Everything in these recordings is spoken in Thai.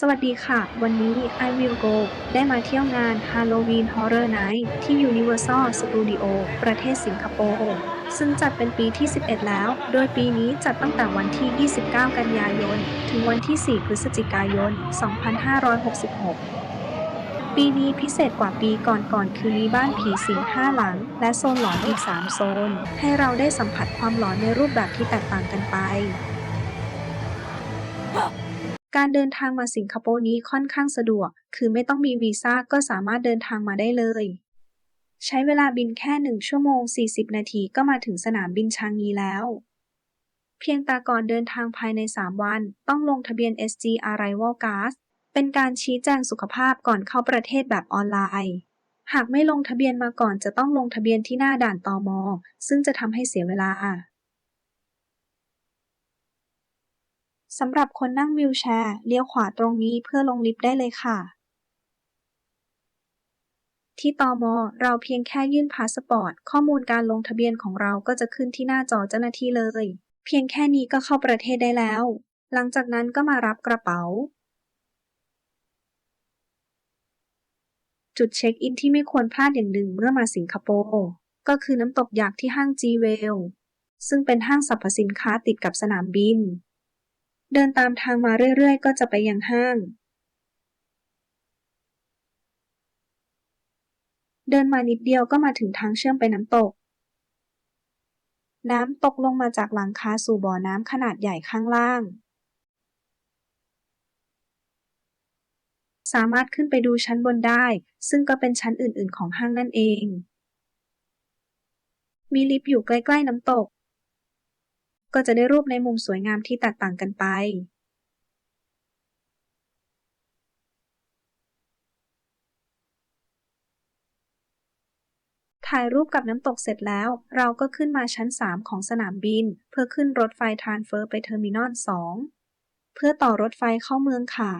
สวัสดีค่ะ วันนี้ I Will Go ได้มาเที่ยวงาน Halloween Horror Night ที่ Universal Studio ประเทศสิงคโปร์ ซึ่งจัดเป็นปีที่ 11 แล้ว โดยปีนี้จัดตั้งแต่วันที่ 29 กันยายน ถึงวันที่ 4 พฤศจิกายน 2566 ปีนี้พิเศษกว่าปีก่อนๆ คือมีบ้านผีสิง5หลัง และโซนหลอนอีก 3 โซน ให้เราได้สัมผัสความหลอนในรูปแบบที่แตกต่างกันไป การเดินทางมาสิงคโปร์นี้ค่อนข้างสะดวก คือไม่ต้องมีวีซ่าก็สามารถเดินทางมาได้เลย ใช้เวลาบินแค่ 1 ชั่วโมง 40 นาทีก็มาถึงสนามบินชางงีแล้ว เพียงแต่ก่อนเดินทางภายใน 3 วัน ต้องลงทะเบียน SG Arrival Card เป็นการชี้แจงสุขภาพก่อนเข้าประเทศแบบออนไลน์ หากไม่ลงทะเบียนมาก่อนจะต้องลงทะเบียนที่หน้าด่านตอมซึ่งจะทำให้เสียเวลา สำหรับคนนั่งวีลแชร์ เลี้ยวขวาตรงนี้เพื่อลงลิฟต์ได้เลยค่ะ ที่ตม เราเพียงแค่ยื่นพาสปอร์ต ข้อมูลการลงทะเบียนของเราก็จะขึ้นที่หน้าจอเจ้าหน้าที่เลย เพียงแค่นี้ก็เข้าประเทศได้แล้ว หลังจากนั้นก็มารับกระเป๋า จุดเช็คอินที่ไม่ควรพลาดอย่างหนึ่งเมื่อมาสิงคโปร์ ก็คือน้ำตกหยากที่ห้างจีเวลซึ่งเป็นห้างสรรพสินค้าติดกับสนามบิน เดินตามทางมาเรื่อย ๆ ก็จะไปยังห้าง เดินมานิดเดียวก็มาถึงทางเชื่อมไปน้ำตก น้ำตกลงมาจากหลังคาสู่บ่อน้ำขนาดใหญ่ข้างล่าง สามารถขึ้นไปดูชั้นบนได้ ซึ่งก็เป็นชั้นอื่น ๆ ของห้างนั่นเอง มีลิฟต์อยู่ใกล้ ๆ น้ำตก ก็จะได้รูปในมุมสวยงามที่แตกต่างกันไปถ่ายรูปกับน้ำตกเสร็จแล้ว เราก็ขึ้นมาชั้น 3 ของสนามบิน เพื่อขึ้นรถไฟทรานเฟอร์ไปเทอร์มินอล 2 เพื่อต่อรถไฟเข้าเมืองค่ะ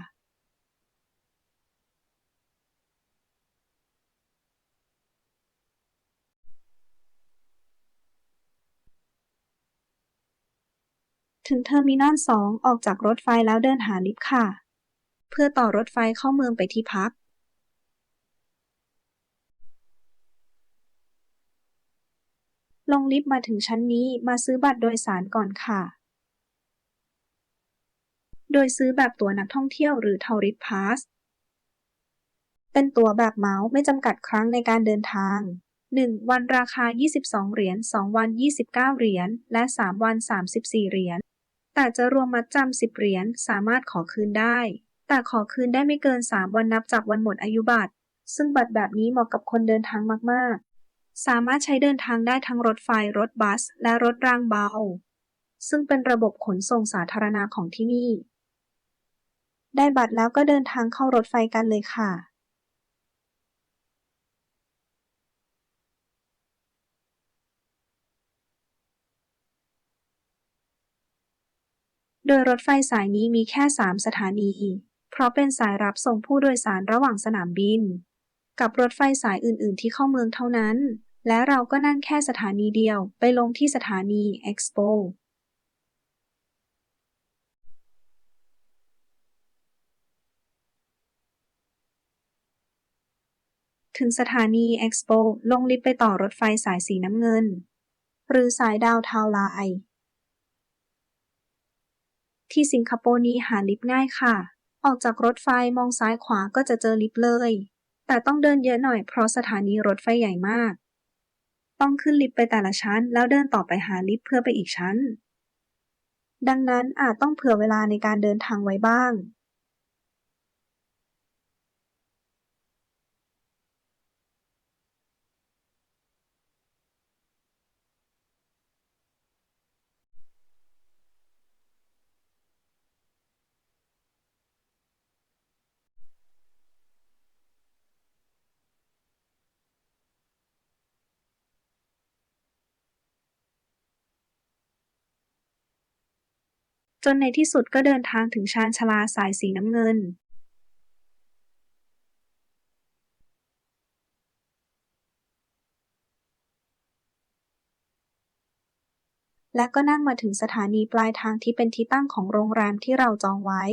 ถึงเทอร์มินอล2ออกจากรถไฟแล้วเดินหาลิฟต์ค่ะ เพื่อต่อรถไฟเข้าเมืองไปที่พักลงลิฟต์มาถึงชั้นนี้มาซื้อบัตรโดยสารก่อนค่ะ โดยซื้อแบบตั๋วนักท่องเที่ยวหรือ Tourist Pass เป็นตั๋วแบบเหมาไม่จำกัดครั้งในการเดินทาง 1 วันราคา 22 เหรียญ 2 วัน 29 เหรียญ และ 3 วัน 34 เหรียญ แต่จะรวมมัดจำ10เหรียญสามารถขอคืนได้ แต่ขอคืนได้ไม่เกิน 3 วันนับจากวันหมดอายุบัตร ซึ่งบัตรแบบนี้เหมาะกับคนเดินทางมากๆ สามารถใช้เดินทางได้ทั้งรถไฟ รถบัส และรถรางเบา ซึ่งเป็นระบบขนส่งสาธารณะของที่นี่ ได้บัตรแล้วก็เดินทางเข้ารถไฟกันเลยค่ะ โดยรถไฟสายนี้มีแค่ 3 สถานี เพราะเป็นสายรับส่งผู้โดยสารระหว่างสนามบิน กับรถไฟสายอื่น ๆ ที่เข้าเมืองเท่านั้น และเราก็นั่งแค่สถานีเดียวไปลงที่สถานี Expo ถึงสถานี Expo ลงลิฟต์ไปต่อรถไฟสายสีน้ำเงิน หรือสายดาวทาวไลน์ ที่สิงคโปร์นี้หาลิฟต์ง่ายค่ะ ออกจากรถไฟมองซ้ายขวาก็จะเจอลิฟต์เลย แต่ต้องเดินเยอะหน่อยเพราะสถานีรถไฟใหญ่มาก ต้องขึ้นลิฟต์ไปแต่ละชั้น แล้วเดินต่อไปหาลิฟต์เพื่อไปอีกชั้น ดังนั้นอาจต้องเผื่อเวลาในการเดินทางไว้บ้าง จนในที่สุดก็เดินทางถึงชานชลาสายสีน้ำเงินและก็นั่งมาถึงสถานีปลายทางที่เป็นที่ตั้งของโรงแรมที่เราจองไว้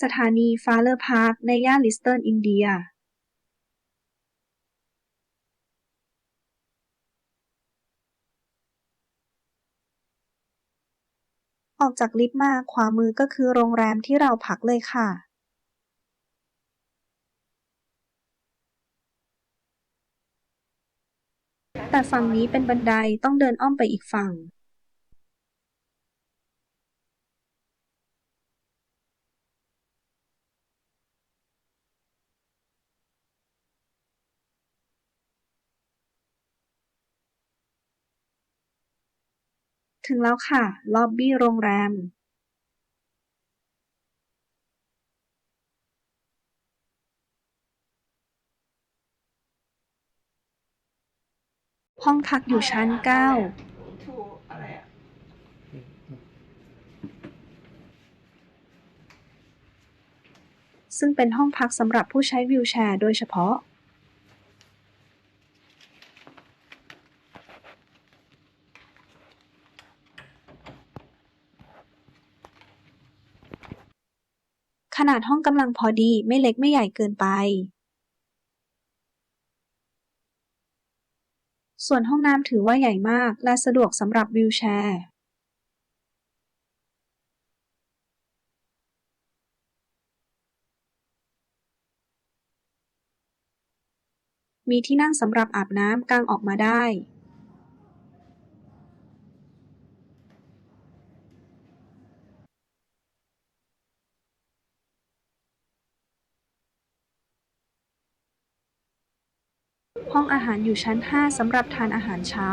สถานีฟาเลอร์พาร์คในย่านลิสเทิร์อินเดีย ออกจากลิฟต์มาขวามือก็คือโรงแรมที่เราพักเลยค่ะแต่ฝั่งนี้เป็นบันไดต้องเดินอ้อมไปอีกฝั่ง ถึงแล้วค่ะ ล็อบบี้โรงแรมห้องพักอยู่ชั้นทูอะไรอะ9ซึ่งเป็นห้องพักสำหรับผู้ใช้วีลแชร์โดยเฉพาะ นาดห้องกำลังพอดีไม่เล็กไม่ใหญ่เกินไป ส่วนห้องน้ำถือว่าใหญ่มากและสะดวกสำหรับวีลแชร์มีที่นั่งสำหรับอาบน้ำกางออกมาได้ องอาหารอยู่ชั้น 5สำหรับทานอาหารเช้า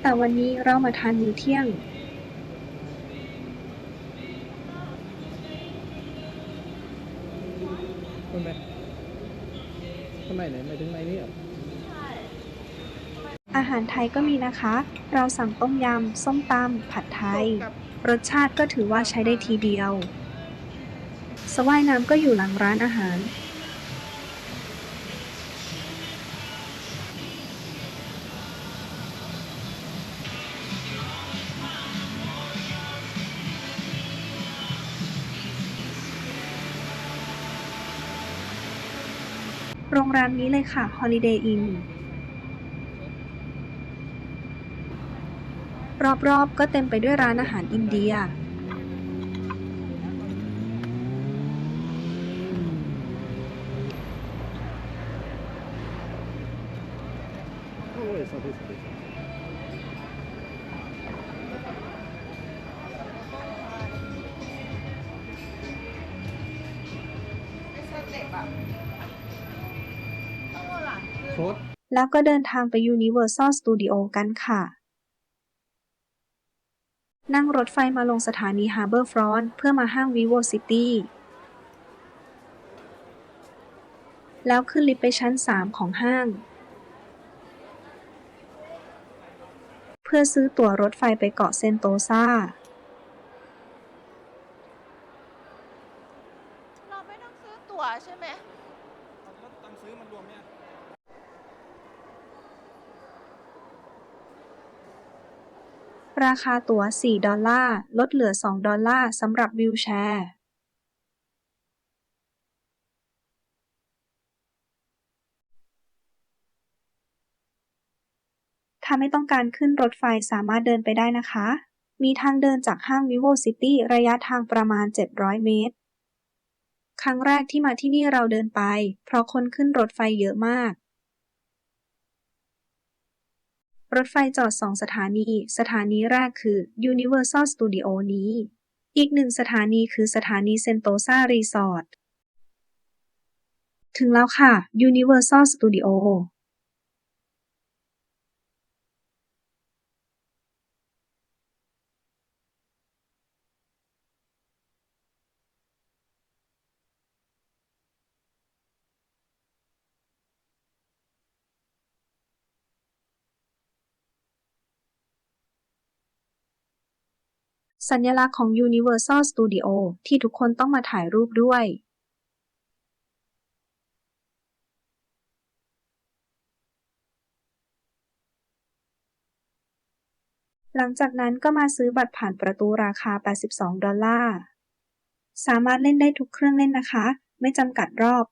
แต่วันนี้เรามาทานมื้อเที่ยง ทำไมทำไมไหนหมายถึงไหนนี่อะอาหารไทยก็มีนะคะ เราสั่งต้มยำ ส้มตำผัดไทย รสชาติก็ถือว่าใช้ได้ทีเดียว สว่ายน้ำก็อยู่หลังร้านอาหาร โรงแรมนี้เลยค่ะ Holiday Inn รอบๆ ก็เต็มไปด้วยร้านอาหารอินเดีย โอ้ยสวัสดีสวัสดี ไม่ใช่เด็กอะต้องวันหลังคือ โค้ดแล้วก็เดินทางไป Universal Studio กันค่ะ นั่งรถไฟมาลงสถานี Harbourfront เพื่อมาห้าง Vivo City แล้วขึ้นลิฟต์ไปชั้น 3 ของห้าง พื่อซื้อตั๋วรถไฟไปเกาะเซนโตซาเราไม่ต้องซื้อตั๋วใช่ไหมแล้วตังค์ซื้อมันรวมเนี่ยราคาตั๋ว 4 ดอลลาร์ ลดเหลือ 2 ดอลลาร์สำหรับวิวแชร์าไม่ต้องการขึ้นรถไฟสามารถเดินไปได้นะคะ มีทางเดินจากห้าง Vivo City ระยะทางประมาณ 700 เมตร ครั้งแรกที่มาที่นี่เราเดินไป เพราะคนขึ้นรถไฟเยอะมาก รถไฟจอดสองสถานี สถานีแรกคือ Universal Studio นี้ อีกหนึ่งสถานีคือสถานี Sentosa Resort ถึงแล้วค่ะ Universal Studio สัญลักษณ์ของ Universal Studio ที่ทุกคนต้องมาถ่ายรูปด้วย หลังจากนั้นก็มาซื้อบัตรผ่านประตูราคา 82 ดอลลาร์ สามารถเล่นได้ทุกเครื่องเล่นนะคะ ไม่จำกัดรอบ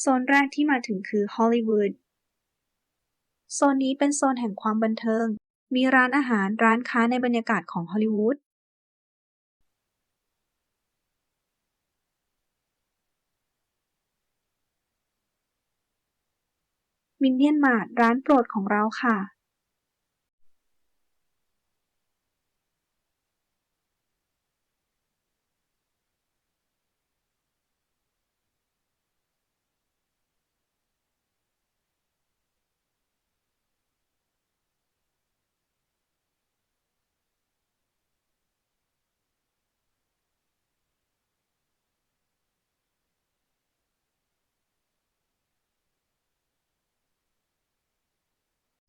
โซนแรกที่มาถึงคือฮอลลีวูด โซนนี้เป็นโซนแห่งความบันเทิง มีร้านอาหารร้านค้าในบรรยากาศของฮอลลีวูด มินเนี่ยนมาร์ทร้านโปรดของเราค่ะ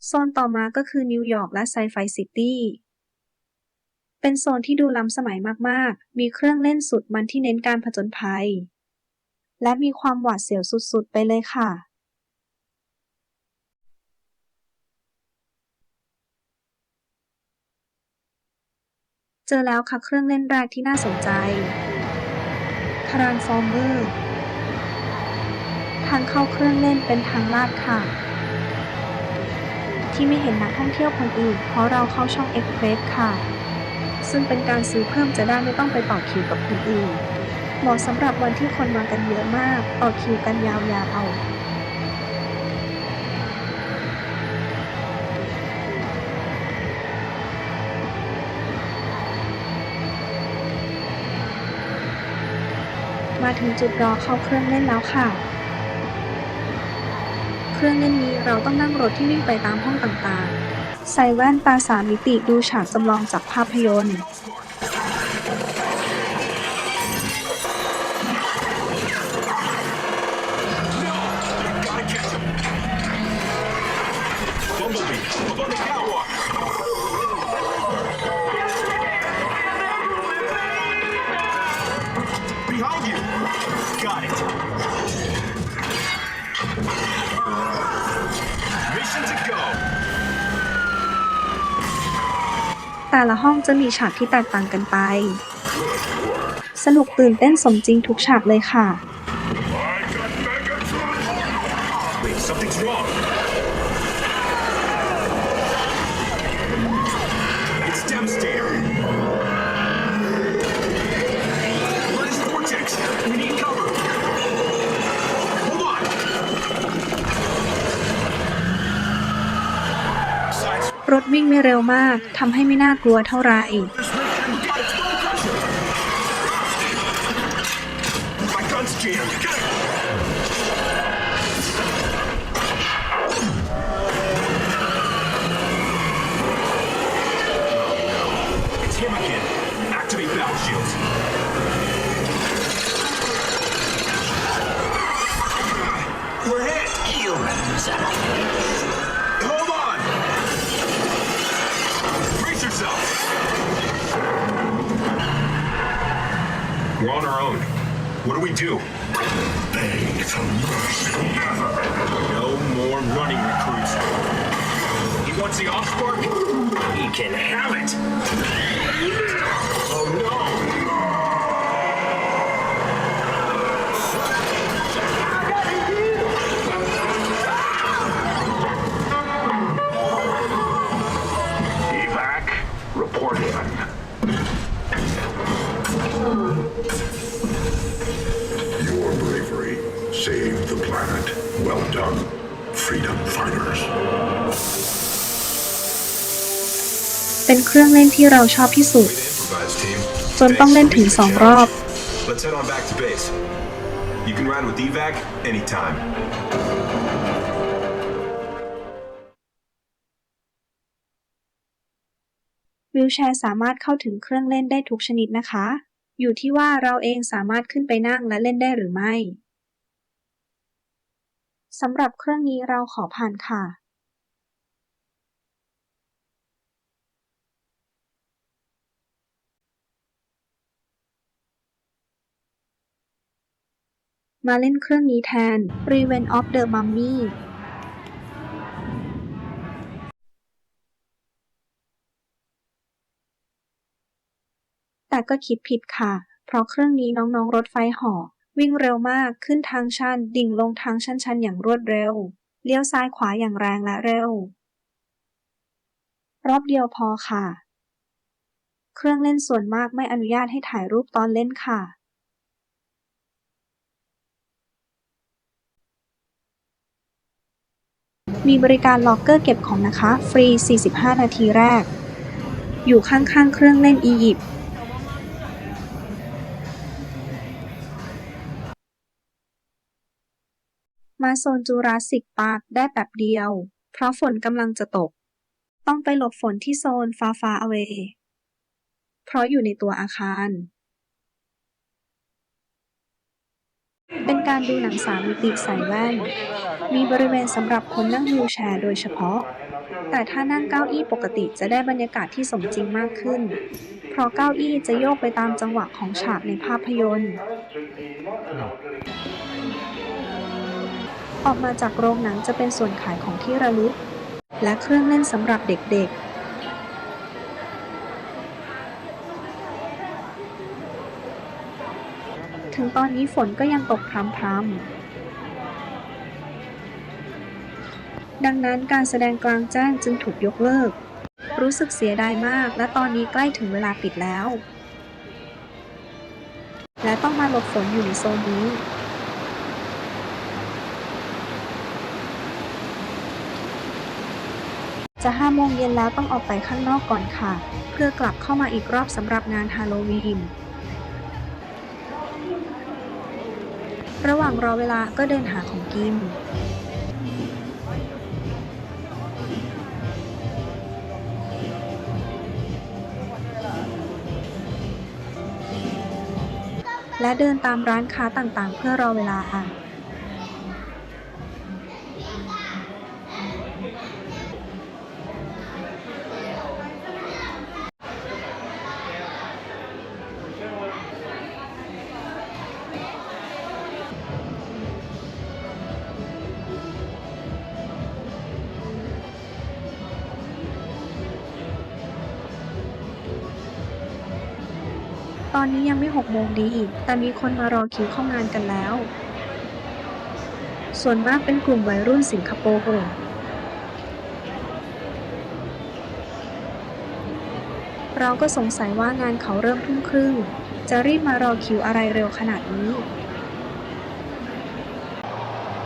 โซนต่อมาก็คือนิวยอร์กและไซไฟซิตี้ เป็นโซนที่ดูล้ำสมัยมากๆ มีเครื่องเล่นสุดมันที่เน้นการผจญภัย และมีความหวาดเสียวสุดๆ ไปเลยค่ะเจอแล้วค่ะเครื่องเล่นแรกที่น่าสนใจ Transformer ทางเข้าเครื่องเล่นเป็นทางลาดค่ะ ที่ไม่เห็นนักท่องเที่ยวคนอื่น เพราะเราเข้าช่อง Express ค่ะ ซึ่งเป็นการซื้อเพิ่มจะได้ไม่ต้องไปต่อคิวกับคนอื่นเหมาะสำหรับวันที่คนมากันเยอะมาก ต่อคิวกันยาวๆมาถึงจุดรอเข้าเครื่องเล่นแล้วค่ะ เครื่องเล่นนี้เราต้องนั่งรถที่วิ่งไปตามห้องต่างๆ ใส่แว่นตาสามมิติดูฉากจำลองจากภาพยนตร์ แต่ละห้องจะมีฉากที่แตกต่างกันไป สนุกตื่นเต้นสมจริงทุกฉากเลยค่ะ รถวิ่งไม่เร็วมากทำให้ไม่น่ากลัวเท่าไหร่ เป็นเครื่องเล่นที่เราชอบที่สุด Improvise, team. จนต้องเล่นถึงสองรอบ Let's head on back to base. You can ride with evac anytime. วิวแชร์สามารถเข้าถึงเครื่องเล่นได้ทุกชนิดนะคะ อยู่ที่ว่าเราเองสามารถขึ้นไปนั่งและเล่นได้หรือไม่ สำหรับเครื่องนี้เราขอผ่านค่ะ มาเล่นเครื่องนี้แทน Revenge of the Mummy แต่ก็คิดผิดค่ะ เพราะเครื่องนี้น้องๆรถไฟหาะวิ่งเร็วมากขึ้นทางชันดิ่งลงทางชันๆอย่างรวดเร็ว เลี้ยวซ้ายขวาอย่างแรงและเร็ว รอบเดียวพอค่ะ เครื่องเล่นส่วนมากไม่อนุญาตให้ถ่ายรูปตอนเล่นค่ะ มีบริการล็อกเกอร์เก็บของนะคะ ฟรี 45 นาทีแรก อยู่ข้างๆ เครื่องเล่นอียิปต์มาโซนจูราสสิกพาร์คได้แบบเดียว เพราะฝนกำลังจะตก ต้องไปหลบฝนที่โซนฟาฟาอเวเพราะอยู่ในตัวอาคาร เป็นการดูหนังสามมิติใส่แว่น มีบริเวณสำหรับคนนั่งวีลแชร์โดยเฉพาะ แต่ถ้านั่งเก้าอี้ปกติจะได้บรรยากาศที่สมจริงมากขึ้น เพราะเก้าอี้จะโยกไปตามจังหวะของฉากในภาพยนตร์ ออกมาจากโรงหนังจะเป็นส่วนขายของที่ระลึก และเครื่องเล่นสำหรับเด็กๆ ถึงตอนนี้ฝนก็ยังตกพรำๆ ดังนั้นการแสดงกลางแจ้งจึงถูกยกเลิก รู้สึกเสียดายมาก และตอนนี้ใกล้ถึงเวลาปิดแล้ว และต้องมาหลบฝนอยู่ในโซนนี้จะห้าโมงเย็นแล้วต้องออกไปข้างนอกก่อนค่ะ เพื่อกลับเข้ามาอีกรอบสำหรับงานฮาโลวีน ระหว่างรอเวลาก็เดินหาของกิน และเดินตามร้านค้าต่างๆ เพื่อรอเวลาค่ะ หกโมงดี แต่มีคนมารอคิวเข้างานกันแล้ว ส่วนมากเป็นกลุ่มวัยรุ่นสิงคโปร์เราก็สงสัยว่างานเขาเริ่มทุ่มครึ่ง จะรีบมารอคิวอะไรเร็วขนาดนี้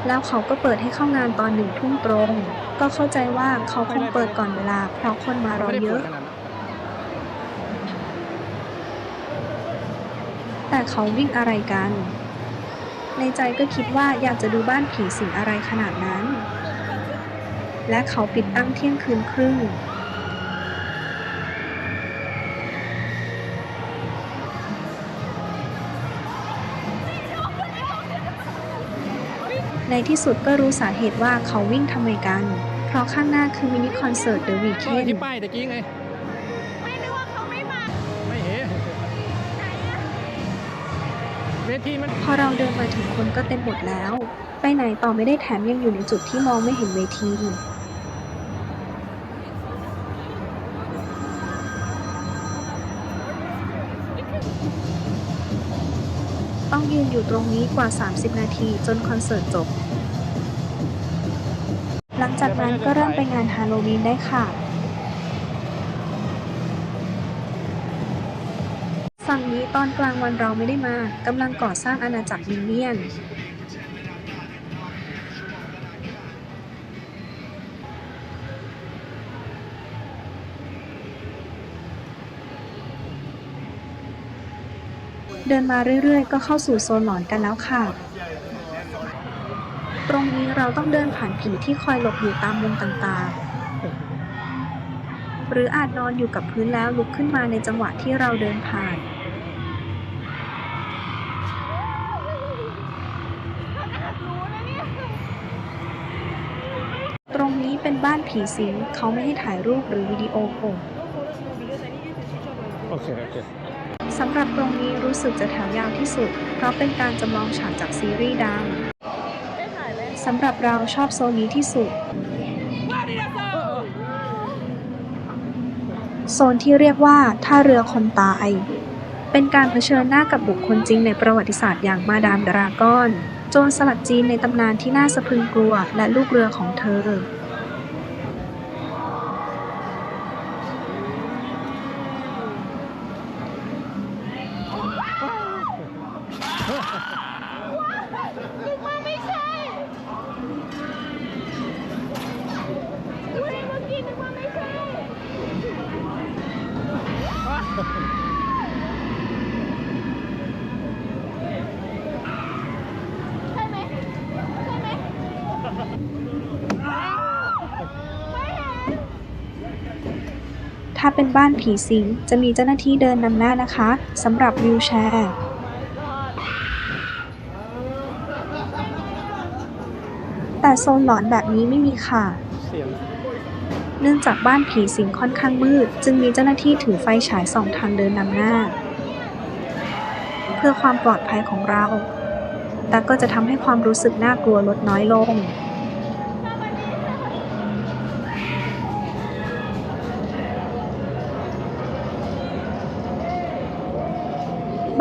แล้วเขาก็เปิดให้เข้างานตอนหนึ่งทุ่มตรง ก็เข้าใจว่าเขาคงเปิดก่อนเวลาเพราะคนมารอเยอะ ขนาดนั้น แต่เขาวิ่งอะไรกัน ในใจก็คิดว่าอยากจะดูบ้านผีสิงอะไรขนาดนั้น และเขาปิดตั้งเที่ยงคืนครึ่งในที่สุดก็รู้สาเหตุว่าเขาวิ่งทำไมกัน เพราะข้างหน้าคือมินิคอนเสิร์ต The ก็ Weeknd ที่ป้ายตะกี้ไง วทีมันพอเราเดินมาถึงคนก็เต็มหมดแล้ว ไปไหนต่อไม่ได้แถมยังอยู่ในจุดที่มองไม่เห็นเวทีต้องยืนอยู่ตรงนี้กว่า 30 นาทีจนคอนเสิร์ตจบ หลังจากนั้นก็เริ่มไปงานฮาโลวีนได้ค่ะังนี้ตอนกลางวันเราไม่ได้มากำลังก่อสร้างอาณาจักรมินเนี่ยน เดินมาเรื่อยๆ ก็เข้าสู่โซนหลอนกันแล้วค่ะ ตรงนี้เราต้องเดินผ่านผีที่คอยหลบอยู่ตามมุมต่างๆ หรืออาจนอนอยู่กับพื้นแล้วลุกขึ้นมาในจังหวะที่เราเดินผ่าน บ้านผีสิงเขาไม่ให้ถ่ายรูปหรือวิดีโอโอเค โอเคสำหรับตรงนี้รู้สึกจะแถวยาวที่สุด เพราะเป็นการจำลองฉากจากซีรีส์ดังสำหรับเราชอบโซนนี้ที่สุด โซนที่เรียกว่าท่าเรือคนตาย เป็นการเผชิญหน้ากับบุคคลจริงในประวัติศาสตร์อย่างมาดามดรากอน โจรสลัดจีนในตำนานที่น่าสะพรึงกลัวและลูกเรือของเธอ นึกว่าไม่ใช่อุ๊ยเมื่อกี้นึกว่าไม่ใช่ ใช่ไหม ใช่ไหม ไม่เห็น ถ้าเป็นบ้านผีสิงจะมีเจ้าหน้าที่เดินนำหน้านะคะสำหรับวิวแชร์แต่โซนหลอนแบบนี้ไม่มีค่ะ เนื่องจากบ้านผีสิงค่อนข้างมืด จึงมีเจ้าหน้าที่ถือไฟฉายส่องทางเดินนำหน้า เพื่อความปลอดภัยของเรา แต่ก็จะทำให้ความรู้สึกน่ากลัวลดน้อยลง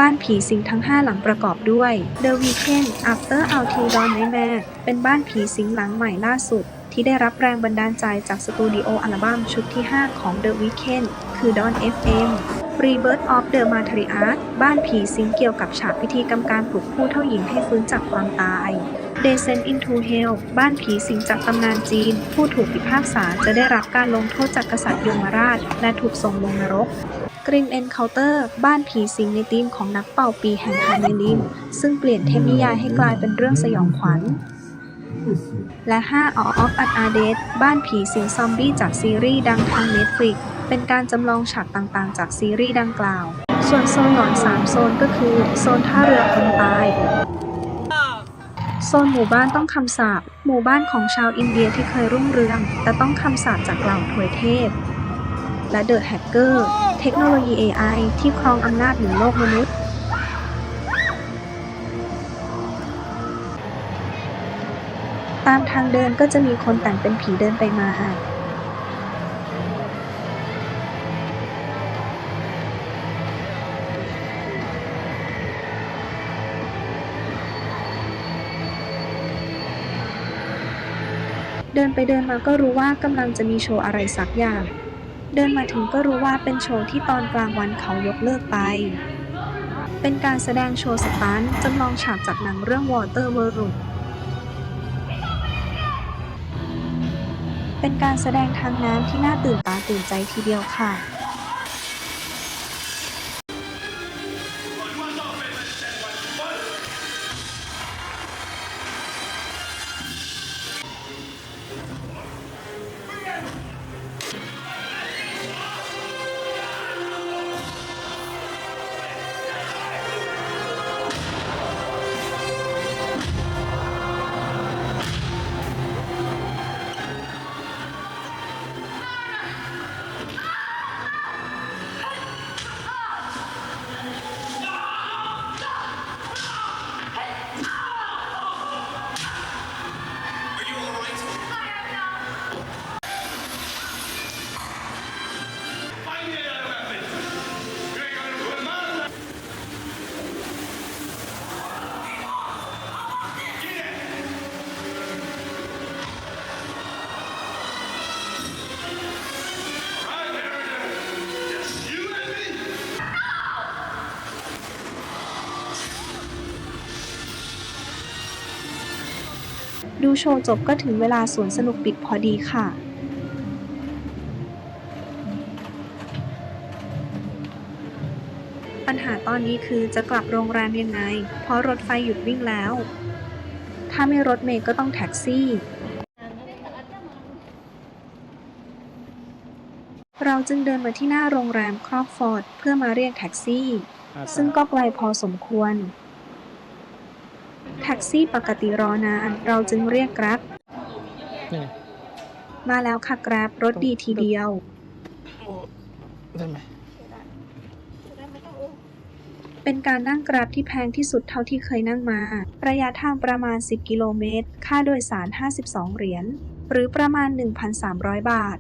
บ้านผีสิงทั้ง 5 หลังประกอบด้วย The Weeknd After Until Dawn Nightmare เป็นบ้านผีสิงหลังใหม่ล่าสุด ที่ได้รับแรงบันดาลใจจากสตูดิโออัลบั้มชุดที่ 5 ของ The Weeknd คือ Dawn FM Rebirth of the Matriarch บ้านผีสิงเกี่ยวกับฉากพิธีกรรมการปลุกผู้เท่าหญิงให้ฟื้นจากความตาย Descent into Hell บ้านผีสิงจากตำนานจีน ผู้ถูกพิพากษาจะได้รับการลงโทษจากกษัตริย์ยมราช และถูกส่งลงนรก Grim Encounter บ้านผีสิงในธีมของนักเป่าปีแห่งฮาเมลิน ซึ่งเปลี่ยนเทพนิยายให้กลายเป็นเรื่องสยองขวัญ และ 5 All of Us Are Dead บ้านผีสิงซอมบี้จากซีรีส์ดังทาง Netflix เป็นการจำลองฉากต่างๆ จากซีรีส์ดังกล่าว ส่วนโซนหลอน 3 โซนก็คือ โซนท่าเรือคนตาย โซนหมู่บ้านต้องคำสาปหมู่บ้านของชาวอินเดียที่เคยรุ่งเรือง แต่ต้องคำสาปจากเหล่าถวยเทพ และเดอะแฮกเกอร์เทคโนโลยี AI ที่ครองอำนาจเหนือโลกมนุษย์ ตามทางเดินก็จะมีคนแต่งเป็นผีเดินไปมาค่ะเดินไปเดินมาก็รู้ว่ากำลังจะมีโชว์อะไรสักอย่าง เดินมาถึงก็รู้ว่าเป็นโชว์ที่ตอนกลางวันเขายกเลิกไป เป็นการแสดงโชว์สตันจำลองฉากจากหนังเรื่อง Water World เป็นการแสดงทางน้ำที่น่าตื่นตาตื่นใจทีเดียวค่ะ โชว์จบก็ถึงเวลาสวนสนุกปิดพอดีค่ะปัญหาตอนนี้คือจะกลับโรงแรมยังไง เพราะรถไฟหยุดวิ่งแล้ว ถ้าไม่รถเมล์ก็ต้องแท็กซี่ เราจึงเดินมาที่หน้าโรงแรมครอกฟอร์ด เพื่อมาเรียกแท็กซี่อ่าซึ่งก็ไกลพอสมควร แท็กซี่ปกติรอนาน เราจึงเรียก Grab นี่ไงมาแล้วค่ะแกร็บรถดีทีเดียวได้ไหมจะได้ไม่ต้องอุ้มเป็นการนั่งแกร็บที่แพงที่สุดเท่าที่เคยนั่งมา ระยะทางประมาณ 10 กิโลเมตร ค่าโดยสาร 52 เหรียญ หรือประมาณ 1,300 บาท